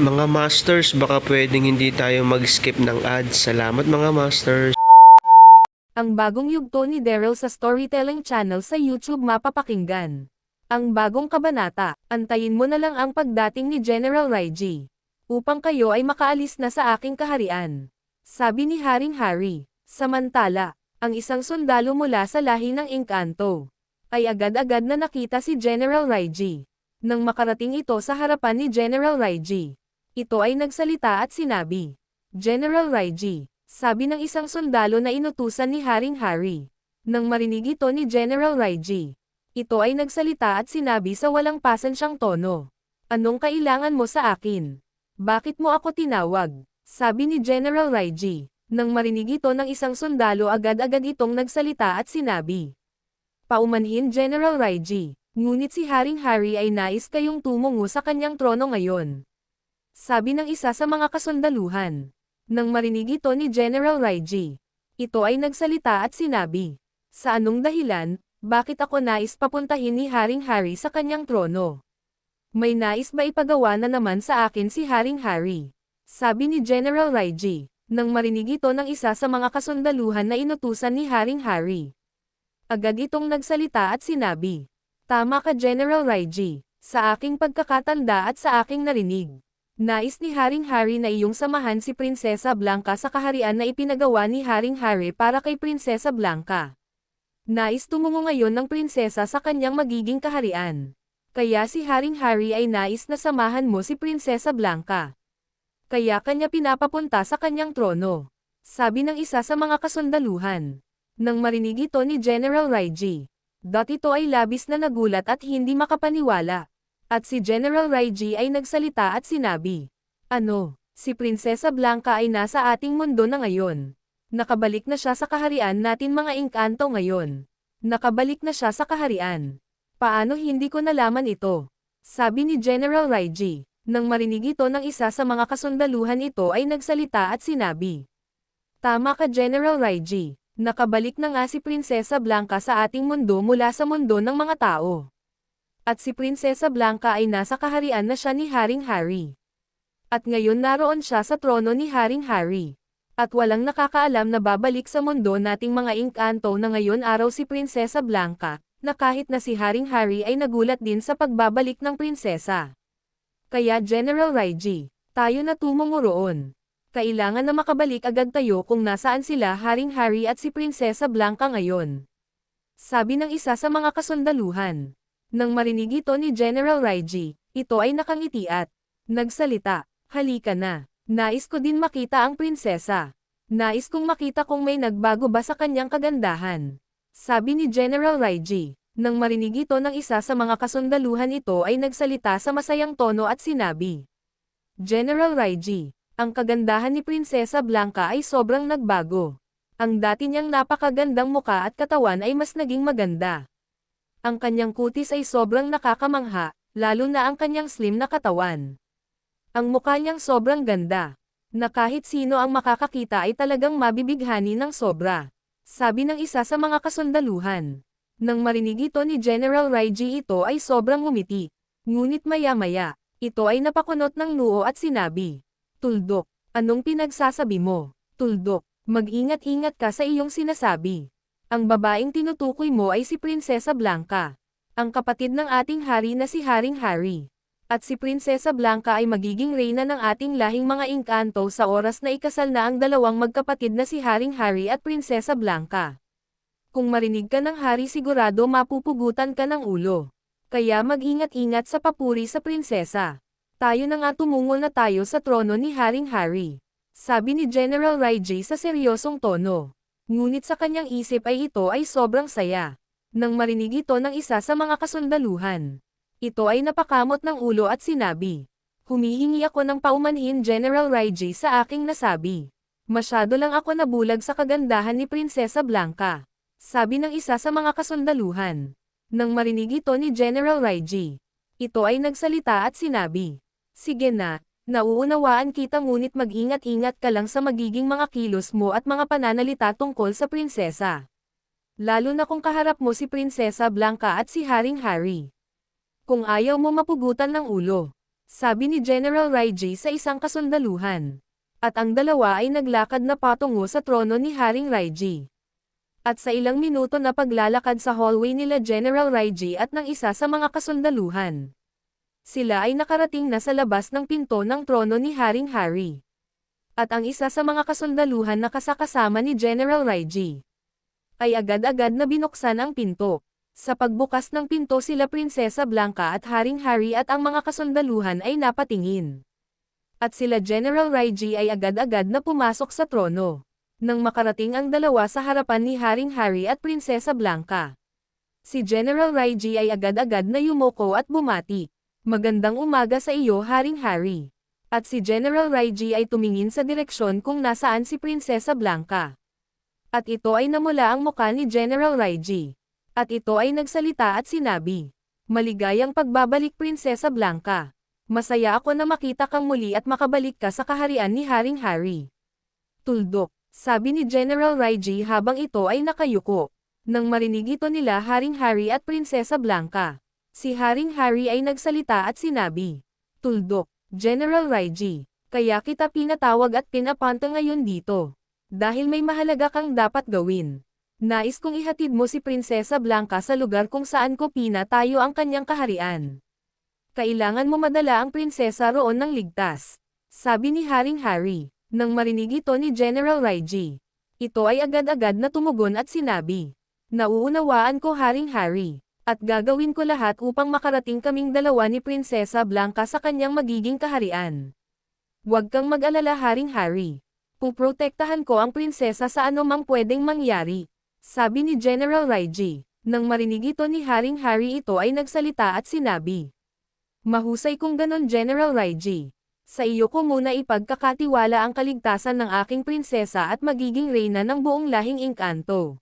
Mga Masters, baka pwedeng hindi tayo mag-skip ng ads. Salamat mga Masters. Ang bagong yugto ni Daryl sa Storytelling Channel sa YouTube mapapakinggan. Ang bagong kabanata, antayin mo na lang ang pagdating ni General Raiji. Upang kayo ay makaalis na sa aking kaharian. Sabi ni Haring Hari. Samantala, ang isang sundalo mula sa lahi ng Encanto, ay agad-agad na nakita si General Raiji. Nang makarating ito sa harapan ni General Raiji, ito ay nagsalita at sinabi, General Raiji, sabi ng isang sundalo na inutusan ni Haring Hari. Nang marinig ito ni General Raiji, ito ay nagsalita at sinabi sa walang pasensyang tono. Anong kailangan mo sa akin? Bakit mo ako tinawag? Sabi ni General Raiji. Nang marinig ito ng isang sundalo agad-agad itong nagsalita at sinabi. Paumanhin General Raiji, ngunit si Haring Hari ay nais kayong tumungo sa kanyang trono ngayon. Sabi ng isa sa mga kasundaluhan. Nang marinig ito ni General Raiji, ito ay nagsalita at sinabi, Sa anong dahilan, bakit ako nais papuntahin ni Haring Hari sa kanyang trono? May nais ba ipagawa na naman sa akin si Haring Hari? Sabi ni General Raiji, nang marinig ito ng isa sa mga kasundaluhan na inutusan ni Haring Hari. Agad itong nagsalita at sinabi, Tama ka General Raiji, sa aking pagkakatanda at sa aking narinig. Nais ni Haring Hari na iyong samahan si Prinsesa Blanca sa kaharian na ipinagawa ni Haring Hari para kay Prinsesa Blanca. Nais tumungo ngayon ng prinsesa sa kanyang magiging kaharian. Kaya si Haring Hari ay nais na samahan mo si Prinsesa Blanca. Kaya kanya pinapapunta sa kanyang trono. Sabi ng isa sa mga kasundaluhan. Nang marinig ito ni General Raiji. Dot ito ay labis na nagulat at hindi makapaniwala. At si General Raiji ay nagsalita at sinabi, Ano, si Prinsesa Blanca ay nasa ating mundo na ngayon. Nakabalik na siya sa kaharian natin mga engkanto ngayon. Nakabalik na siya sa kaharian. Paano hindi ko nalaman ito? Sabi ni General Raiji. Nang marinig ito ng isa sa mga kasundaluhan ito ay nagsalita at sinabi. Tama ka General Raiji. Nakabalik na nga si Prinsesa Blanca sa ating mundo mula sa mundo ng mga tao at si Prinsesa Blanca ay nasa kaharian na siya ni Haring Hari. At ngayon naroon siya sa trono ni Haring Hari. At walang nakakaalam na babalik sa mundo nating mga engkanto na ngayon araw si Prinsesa Blanca, na kahit na si Haring Hari ay nagulat din sa pagbabalik ng prinsesa. Kaya General Raiji, tayo na tumungo roon. Kailangan na makabalik agad tayo kung nasaan sila Haring Hari at si Prinsesa Blanca ngayon. Sabi ng isa sa mga kasundaluhan. Nang marinig ito ni General Raiji, ito ay nakangiti at nagsalita, halika na. Nais ko din makita ang prinsesa. Nais kong makita kung may nagbago ba sa kanyang kagandahan. Sabi ni General Raiji. Nang marinig ito ng isa sa mga kasundaluhan ito ay nagsalita sa masayang tono at sinabi. General Raiji, ang kagandahan ni Prinsesa Blanca ay sobrang nagbago. Ang dati niyang napakagandang muka at katawan ay mas naging maganda. Ang kanyang kutis ay sobrang nakakamangha, lalo na ang kanyang slim na katawan. Ang mukha niyang sobrang ganda, na kahit sino ang makakakita ay talagang mabibighani ng sobra. Sabi ng isa sa mga kasundaluhan. Nang marinig ito ni General Raiji ito ay sobrang umiti. Ngunit maya-maya, ito ay napakunot ng noo at sinabi, Tuldok, anong pinagsasabi mo? Tuldok, mag-ingat-ingat ka sa iyong sinasabi. Ang babaeng tinutukoy mo ay si Prinsesa Blanca. Ang kapatid ng ating hari na si Haring Hari. At si Prinsesa Blanca ay magiging reyna ng ating lahing mga engkanto sa oras na ikasal na ang dalawang magkapatid na si Haring Harry at Prinsesa Blanca. Kung marinig ka ng hari sigurado mapupugutan ka ng ulo. Kaya mag-ingat-ingat sa papuri sa prinsesa. Tayo na nga tumungol na tayo sa trono ni Haring Harry. Sabi ni General Raiji sa seryosong tono. Ngunit sa kanyang isip ay ito ay sobrang saya. Nang marinig ito ng isa sa mga kasundaluhan. Ito ay napakamot ng ulo at sinabi. Humihingi ako ng paumanhin General Raiji sa aking nasabi. Masyado lang ako nabulag sa kagandahan ni Prinsesa Blanca. Sabi ng isa sa mga kasundaluhan. Nang marinig ito ni General Raiji. Ito ay nagsalita at sinabi. Sige na, nauunawaan kita ngunit mag-ingat-ingat ka lang sa magiging mga kilos mo at mga pananalita tungkol sa prinsesa. Lalo na kung kaharap mo si Prinsesa Blanca at si Haring Harry. Kung ayaw mo mapugutan ng ulo. Sabi ni General Raiji sa isang kasundaluhan. At ang dalawa ay naglakad na patungo sa trono ni Haring Raiji. At sa ilang minuto na paglalakad sa hallway nila General Raiji at ng isa sa mga kasundaluhan. Sila ay nakarating na sa labas ng pinto ng trono ni Haring Harry. At ang isa sa mga kasundaluhan na kasakasama ni General Raiji ay agad-agad na binuksan ang pinto. Sa pagbukas ng pinto sila Prinsesa Blanca at Haring Harry at ang mga kasundaluhan ay napatingin. At sila General Raiji ay agad-agad na pumasok sa trono. Nang makarating ang dalawa sa harapan ni Haring Harry at Prinsesa Blanca. Si General Raiji ay agad-agad na yumoko at bumati. Magandang umaga sa iyo Haring Harry. At si General Raiji ay tumingin sa direksyon kung nasaan si Prinsesa Blanca. At ito ay namula ang muka ni General Raiji. At ito ay nagsalita at sinabi. Maligayang pagbabalik Prinsesa Blanca. Masaya ako na makita kang muli at makabalik ka sa kaharian ni Haring Harry. Tuldok, sabi ni General Raiji habang ito ay nakayuko. Nang marinig ito nila Haring Harry at Prinsesa Blanca. Si Haring Harry ay nagsalita at sinabi. Tuldok, General Raiji, kaya kita pinatawag at pinapanta ngayon dito. Dahil may mahalaga kang dapat gawin. Nais kong ihatid mo si Prinsesa Blanca sa lugar kung saan ko pinatayo ang kanyang kaharian. Kailangan mo madala ang prinsesa roon ng ligtas. Sabi ni Haring Harry. Nang marinig ito ni General Raiji. Ito ay agad-agad na tumugon at sinabi. Nauunawaan ko Haring Harry. At gagawin ko lahat upang makarating kaming dalawa ni Prinsesa Blanca sa kanyang magiging kaharian. Huwag kang mag-alala Haring Harry. Puprotektahan ko ang prinsesa sa anumang pwedeng mangyari. Sabi ni General Raiji. Nang marinig ito ni Haring Harry ito ay nagsalita at sinabi. Mahusay kung ganon General Raiji. Sa iyo ko muna ipagkakatiwala ang kaligtasan ng aking prinsesa at magiging reyna ng buong lahing engkanto.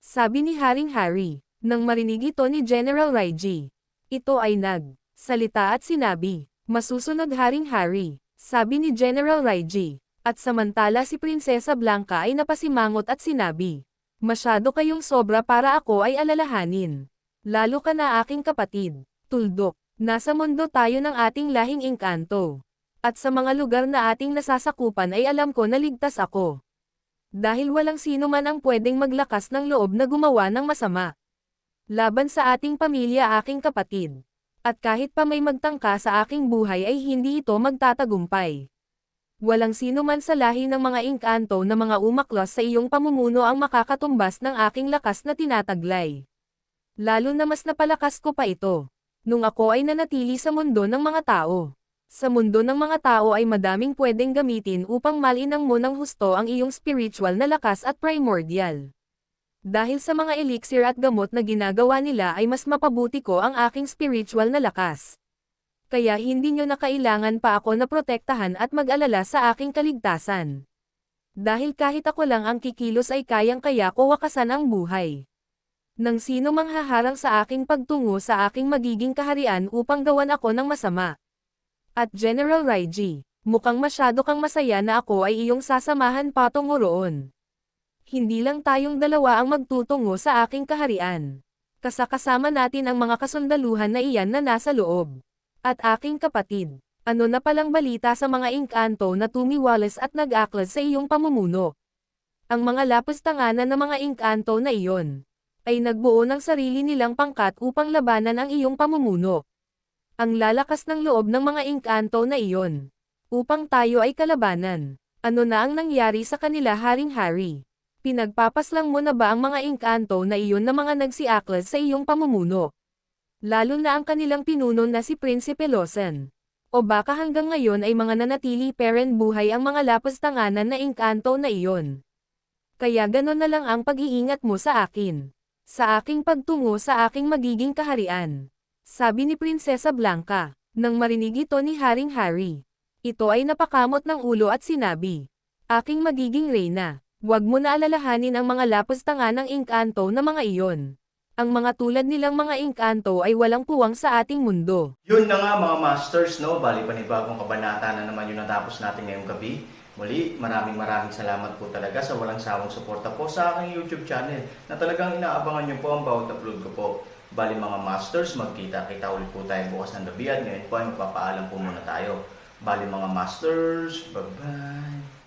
Sabi ni Haring Harry, nang marinig ito ni General Raiji. Ito ay nag, salita at sinabi, masusunod Haring Harry, sabi ni General Raiji. At samantala si Prinsesa Blanca ay napasimangot at sinabi, masyado kayong sobra para ako ay alalahanin. Lalo ka na aking kapatid, tuldok, nasa mundo tayo ng ating lahing engkanto. At sa mga lugar na ating nasasakupan ay alam ko na ligtas ako. Dahil walang sino man ang pwedeng maglakas ng loob na gumawa ng masama. Laban sa ating pamilya aking kapatid. At kahit pa may magtangka sa aking buhay ay hindi ito magtatagumpay. Walang sino man sa lahi ng mga engkanto na mga umaklos sa iyong pamumuno ang makakatumbas ng aking lakas na tinataglay. Lalo na mas napalakas ko pa ito. Nung ako ay nanatili sa mundo ng mga tao. Sa mundo ng mga tao ay madaming pwedeng gamitin upang malinang mo ng husto ang iyong spiritual na lakas at primordial. Dahil sa mga elixir at gamot na ginagawa nila ay mas mapabuti ko ang aking spiritual na lakas. Kaya hindi nyo na kailangan pa ako na protektahan at mag-alala sa aking kaligtasan. Dahil kahit ako lang ang kikilos ay kayang-kaya ko wakasan ang buhay. Nang sino mang haharang sa aking pagtungo sa aking magiging kaharian upang gawan ako ng masama. At General Raiji, mukhang masyado kang masaya na ako ay iyong sasamahan patungo roon. Hindi lang tayong dalawa ang magtutungo sa aking kaharian. Kasakasama natin ang mga kasundaluhan na iyan na nasa loob. At aking kapatid, ano na palang balita sa mga engkanto na tumiwalas at nag-aklas sa iyong pamumuno. Ang mga lapos tanganan ng mga engkanto na iyon, ay nagbuo ng sarili nilang pangkat upang labanan ang iyong pamumuno. Ang lalakas ng loob ng mga engkanto na iyon. Upang tayo ay kalabanan. Ano na ang nangyari sa kanila Haring Harry? Pinagpapaslang mo na ba ang mga engkanto na iyon na mga nagsiaklas sa iyong pamumuno? Lalo na ang kanilang pinuno na si Prinsipe Lawson. O baka hanggang ngayon ay mga nanatili peren buhay ang mga lapastanganan na engkanto na iyon. Kaya ganon na lang ang pag-iingat mo sa akin. Sa aking pagtungo sa aking magiging kaharian. Sabi ni Prinsesa Blanca, nang marinig ito ni Haring Harry. Ito ay napakamot ng ulo at sinabi, Aking magiging reyna, huwag mo na alalahanin ang mga lapastangan ng engkanto na mga iyon. Ang mga tulad nilang mga engkanto ay walang puwang sa ating mundo. Yun na nga mga masters, no? Bali panibagong kabanata na naman yung natapos natin ngayong gabi. Muli, maraming maraming salamat po talaga sa walang sawang suporta po sa aking YouTube channel na talagang inaabangan nyo po ang bawat upload ko po. Bali mga masters, magkita-kita ulit po tayo bukas ng gabi at ngayon po ay magpapaalam po muna tayo. Bali mga masters, bye-bye!